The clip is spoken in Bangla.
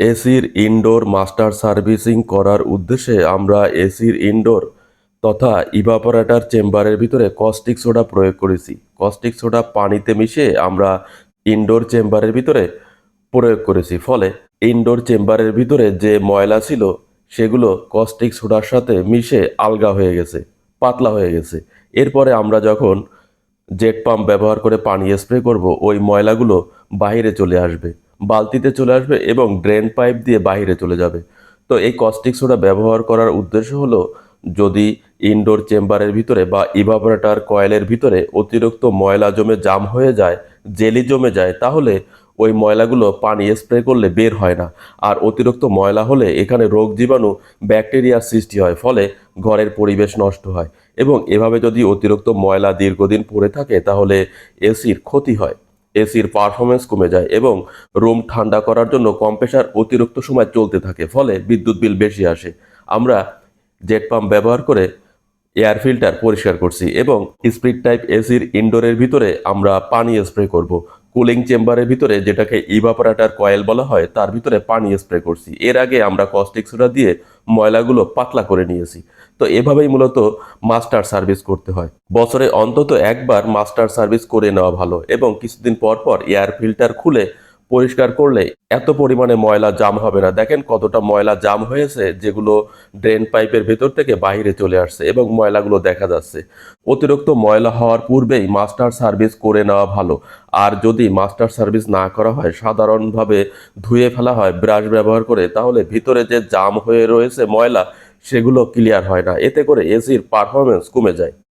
এসির ইনডোর মাস্টার সার্ভিসিং করার উদ্দেশ্যে আমরা এসির ইনডোর তথা ইভাপোরেটর চেম্বারের ভিতরে কস্টিক সোডা প্রয়োগ করেছি। কস্টিক সোডা পানিতে মিশিয়ে আমরা ইনডোর চেম্বারের ভিতরে প্রয়োগ করেছি। ফলে ইনডোর চেম্বারের ভিতরে যে ময়লা ছিল, সেগুলো কস্টিক সোডার সাথে মিশে আলগা হয়ে গেছে, পাতলা হয়ে গেছে। এরপরে আমরা যখন জেট পাম্প ব্যবহার করে পানি স্প্রে করব, ওই ময়লাগুলো বাইরে চলে আসবে। বালতিতে চলে আসবে এবং ড্রেন পাইপ দিয়ে বাইরে চলে যাবে। তো এই কস্টিক সোডা ব্যবহার করার উদ্দেশ্য হলো, যদি ইনডোর চেম্বারের ভিতরে বা ইভাপোরেটর কয়েলের ভিতরে অতিরিক্ত ময়লা জমে জাম হয়ে যায় জেলি জমে যায়, তাহলে ওই ময়লাগুলো পানি স্প্রে করলে বের হয় না। আর অতিরিক্ত ময়লা হলে এখানে রোগ জীবাণু ব্যাকটেরিয়ার সৃষ্টি হয়, ফলে ঘরের পরিবেশ নষ্ট হয়। এবং এভাবে যদি অতিরিক্ত ময়লা দীর্ঘদিন পড়ে থাকে, তাহলে এসির ক্ষতি হয়। এসির পারফরমেন্স কমে যায় এবং রুম ঠান্ডা করার জন্য কম্প্রেসার অতিরিক্ত সময় চলতে থাকে, ফলে বিদ্যুৎ বিল বেশি আসে। আমরা জেট পাম্প ব্যবহার করে এয়ার ফিল্টার পরিষ্কার করছি এবং স্প্রিট টাইপ এসির ইনডোরের ভিতরে আমরা পানি স্প্রে করব। কুলিং চেম্বারের ভিতরে যেটাকে ইভাপারেটার কয়েল বলা হয়, তার ভিতরে পানি স্প্রে করছি। এর আগে আমরা কস্টিক সোডা দিয়ে ময়লাগুলো পাতলা করে নিয়েছি। তো এভাবেই মূলত মাস্টার সার্ভিস করতে হয়। বছরে অন্তত একবার মাস্টার সার্ভিস করে নেওয়া ভালো এবং কিছুদিন পর পর এয়ার ফিল্টার খুলে পরিষ্কার করলে এত পরিমাণে ময়লা জাম হবে না। দেখেন কতটা ময়লা জাম হয়েছে, যেগুলো ড্রেন পাইপের ভেতর থেকে বাইরে চলে আসছে এবং ময়লাগুলো দেখা যাচ্ছে। অতিরিক্ত ময়লা হওয়ার পূর্বেই মাস্টার সার্ভিস করে নেওয়া ভালো। আর যদি মাস্টার সার্ভিস না করা হয়, সাধারণভাবে ধুয়ে ফেলা হয় ব্রাশ ব্যবহার করে, তাহলে ভিতরে যে জাম হয়ে রয়েছে ময়লা, সেগুলো ক্লিয়ার হয় না। এতে করে এসির পারফরমেন্স কমে যায়।